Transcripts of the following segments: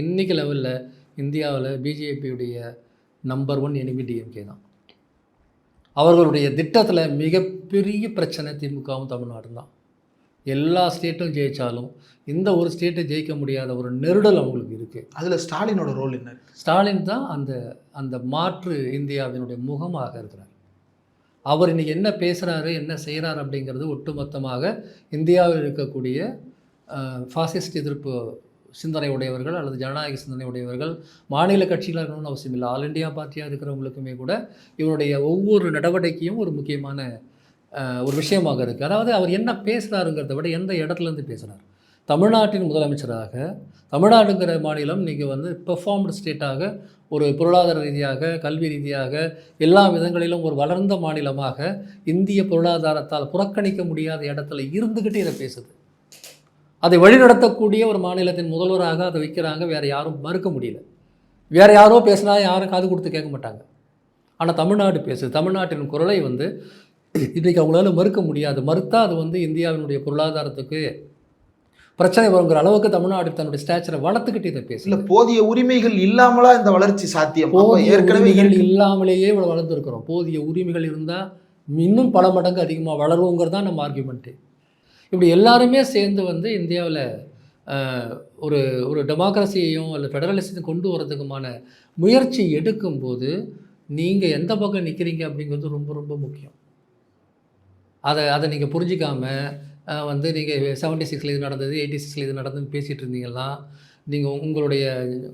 இன்னைக்கு லெவலில் இந்தியாவில் பிஜேபியுடைய நம்பர் ஒன் எனிமி டிஎம்கே தான். அவர்களுடைய திட்டத்தில் மிகப்பெரிய பிரச்சனை திமுகவும் தமிழ்நாடும் தான். எல்லா ஸ்டேட்டும் ஜெயித்தாலும் இந்த ஒரு ஸ்டேட்டை ஜெயிக்க முடியாத ஒரு நெருடல் அவங்களுக்கு இருக்குது அதுல ஸ்டாலினோட ரோல் என்ன? ஸ்டாலின் தான் அந்த அந்த மாற்று இந்தியாவினுடைய முகமாக இருக்கிறார். அவர் இன்னைக்கு என்ன பேசுகிறாரு என்ன செய்கிறார் அப்படிங்கிறது ஒட்டுமொத்தமாக இந்தியாவில் இருக்கக்கூடிய ஃபாசிஸ்ட் எதிர்ப்பு சிந்தனை உடையவர்கள் அல்லது ஜனநாயக சிந்தனை உடையவர்கள் மாநில கட்சிகளாக இருக்கணும்னு அவசியம் இல்லை. ஆல் இண்டியா பார்ட்டியாக இருக்கிறவங்களுக்குமே கூட இவருடைய ஒவ்வொரு நடவடிக்கையும் ஒரு முக்கியமான ஒரு விஷயமாக இருக்குது அதாவது அவர் என்ன பேசுகிறாருங்கிறத விட எந்த இடத்துலேருந்து பேசுகிறார் தமிழ்நாட்டின் முதலமைச்சராக தமிழ்நாடுங்கிற மாநிலம் இன்றைக்கி வந்து பெர்ஃபார்ம்டு ஸ்டேட்டாக ஒரு பொருளாதார ரீதியாக கல்வி ரீதியாக எல்லா விதங்களிலும் ஒரு வளர்ந்த மாநிலமாக இந்திய பொருளாதாரத்தால் புறக்கணிக்க முடியாத இடத்துல இருந்துக்கிட்டு இதை பேசுது. அதை வழிநடத்தக்கூடிய ஒரு மாநிலத்தின் முதல்வராக அதை வைக்கிறாங்க. வேறு யாரும் மறுக்க முடியல. வேறு யாரோ பேசினா யாரும் காது கொடுத்து கேட்க மாட்டாங்க. ஆனால் தமிழ்நாடு பேசுது. தமிழ்நாட்டின் குரலை வந்து இன்றைக்கி அவங்களால மறுக்க முடியாது. மறுத்தா அது வந்து இந்தியாவினுடைய பொருளாதாரத்துக்கு பிரச்சனை வருங்கிற அளவுக்கு தமிழ்நாடு தன்னுடைய ஸ்டேச்சரை வளர்த்துக்கிட்டு இதை பேசல இல்ல போதிய உரிமைகள் இல்லாமலா இந்த வளர்ச்சி சாத்தியம்? ஏற்கனவே. இல்லாமலேயே இவ்வளோ வளர்ந்துருக்கிறோம். போதிய உரிமைகள் இருந்தால் இன்னும் பல மடங்கு அதிகமாக வளருவோங்கிறது தான் நம்ம ஆர்கியூமெண்ட்டு இப்படி எல்லாருமே சேர்ந்து வந்து இந்தியாவில் ஒரு ஒரு டெமோக்ரஸியையும் அல்ல ஃபெடரலிசத்தையும் கொண்டு வரதுக்குமான முயற்சி எடுக்கும்போது நீங்கள் எந்த பக்கம் நிற்கிறீங்க அப்படிங்கிறது ரொம்ப ரொம்ப முக்கியம். அதை அதை நீங்கள் புரிஞ்சிக்காமல் வந்து நீங்கள் செவன்ட்டி சிக்ஸில் இது நடந்தது எயிட்டி சிக்ஸில் இது நடந்ததுன்னு பேசிகிட்டு இருந்தீங்கன்னா நீங்கள் உங்களுடைய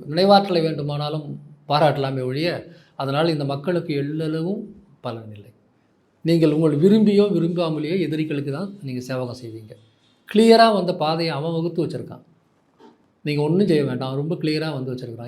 நினைவாற்றலை வேண்டுமானாலும் பாராட்டலாமே ஒழிய அதனால் இந்த மக்களுக்கு எல்லளவும் பலனில்லை நீங்கள் உங்கள் விரும்பியோ விரும்பாமலேயோ எதிரிகளுக்கு தான் நீங்கள் சேவகம் செய்வீங்க. கிளியராக வந்த பாதையை அவன் வகுத்து வச்சுருக்கான். நீங்கள் ஒன்றும் செய்ய வேண்டாம். ரொம்ப கிளியராக வந்து வச்சுருக்கான்